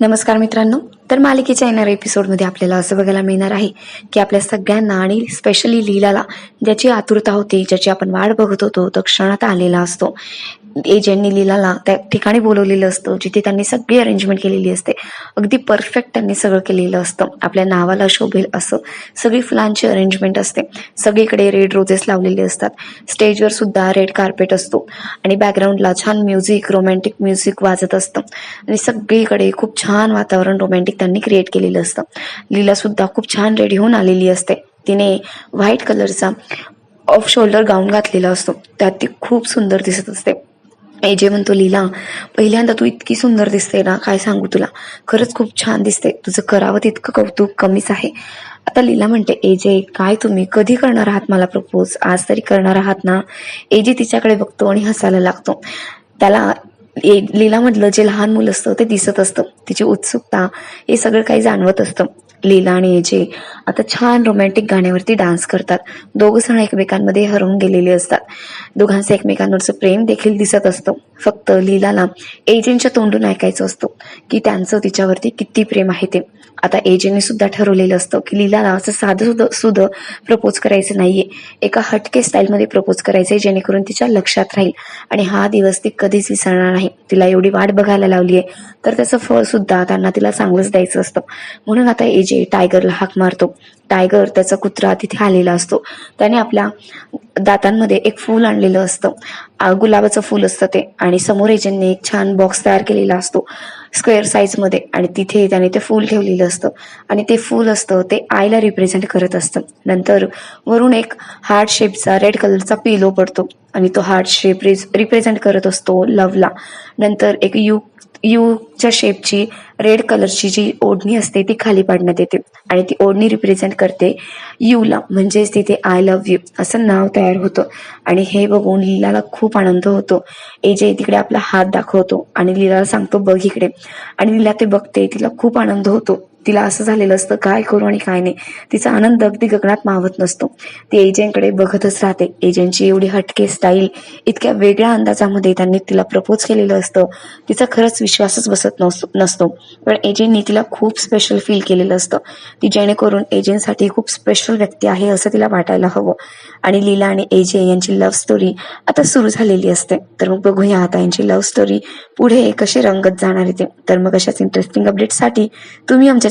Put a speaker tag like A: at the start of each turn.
A: नमस्कार मित्रांनो. तर मालिकेच्या येणाऱ्या एपिसोडमध्ये आपल्याला असं बघायला मिळणार आहे की आपल्या सगळ्यांना आणि स्पेशली लीलाला ज्याची आतुरता होती ज्याची आपण वाट बघत होतो तो क्षणात आलेला असतो. एजंटनी लीलाला त्या ठिकाणी बोलवलेलं असतं जिथे त्यांनी सगळी अरेंजमेंट केलेली असते. अगदी परफेक्ट त्यांनी सगळं केलेलं असतं. आपल्या नावाला शोभेल असं सगळी फुलांची अरेंजमेंट असते. सगळीकडे रेड रोजेस लावलेले असतात. स्टेजवर सुद्धा रेड कार्पेट असतो. आणि बॅकग्राऊंडला छान म्युझिक रोमॅन्टिक म्युझिक वाजत असतं. आणि सगळीकडे खूप छान वातावरण रोमॅन्टिक त्यांनी क्रिएट केलेलं असतं. लीला सुद्धा खूप छान रेडी होऊन आलेली असते. तिने व्हाईट कलरचा ऑफ शोल्डर गाऊन घातलेला असतो. त्यात ती खूप सुंदर दिसत असते. एजे म्हणतो लीला पहिल्यांदा तू इतकी सुंदर दिसते ना काय सांगू तुला? खरंच खूप छान दिसते तुझं करावं तितकं कौतुक कमीच आहे. आता लीला म्हणते एजे काय तुम्ही? कधी करणार आहात मला प्रपोज आज तरी करणार आहात ना? एजे तिच्याकडे बघतो आणि हसायला लागतो. त्याला ए लीलामधलं जे लहान मुलं असतं ते दिसत असतं. तिची उत्सुकता हे सगळं काही जाणवत असतं. लीला आणि एजे आता छान रोमॅन्टिक गाण्यावरती डान्स करतात. दोघं जण एकमेकांमध्ये हरवून गेलेले असतात. दोघांचं एकमेकांवरचं प्रेम देखील दिसत असतं. फक्त लीलाला एजेंटच्या तोंडून ऐकायचं असतं की त्यांचं तिच्यावरती किती प्रेम आहे ते. आता एजेने सुद्धा ठरवलेलं असतं की लीलाला असं साधं सुद्धा सुद्धा प्रपोज करायचं नाहीये. एका हटके स्टाईलमध्ये प्रपोज करायचंय जेणेकरून तिच्या लक्षात राहील. आणि हा दिवस ती कधीच विसरणार नाही. तिला एवढी वाट बघायला लावली आहे तर त्याचं फळ सुद्धा त्यांना तिला चांगलंच द्यायचं असतं. म्हणून आता एजे टायगरला हाक मारतो. टायगर त्याचा कुत्रा तिथे आलेला असतो. त्याने आपल्या दातांमध्ये एक फूल आणलेलं असतं. गुलाबाचं फूल असतं ते. आणि समोर एजेंनी एक छान बॉक्स तयार केलेला असतो. स्क्वेअर साईजमध्ये आणि तिथे त्याने ते फूल ठेवलेलं असतं. आणि ते फूल असतं ते आईला रिप्रेझेंट करत असतं. नंतर वरून एक हार्ट शेपचा रेड कलरचा पिलो पडतो. आणि तो हार्ट शेप रिप्रेझेंट करत असतो लवला नंतर एक यू यूच्या शेपची रेड कलरची जी ओढणी असते ती खाली पाडण्यात येते. आणि ती ओढणी रिप्रेझेंट करते यूला म्हणजेच तिथे आय लव्ह यू असं नाव तयार होतं. आणि हे बघून लीलाला खूप आनंद होतो. एजे तिकडे आपला हात दाखवतो आणि लीलाला सांगतो बघ इकडे. आणि लीला ते बघते तिला खूप आनंद होतो. तिला असं झालेलं असतं काय करू आणि काय नाही. तिचा आनंद अगदी गगनात मावत नसतो. ती एजंटकडे बघतच राहते. एजंटची एवढी हटके स्टाईल इतक्या वेगळ्या अंदाजामध्ये त्यांनी तिला प्रपोज केलेलं असतं. तिचा खरंच विश्वासच बसत नसतो नसतो. पण एजंटनी तिला खूप स्पेशल फील केलेलं असतं. ती जेणेकरून एजंटसाठी खूप स्पेशल व्यक्ती आहे असं तिला वाटायला हवं. आणि लीला आणि एजे यांची लव्ह स्टोरी आता सुरू झालेली असते. तर मग बघूया आता यांची लव्ह स्टोरी पुढे कशी रंगत जाणार आहे ते. तर मग अशाच इंटरेस्टिंग अपडेटसाठी तुम्ही आमच्या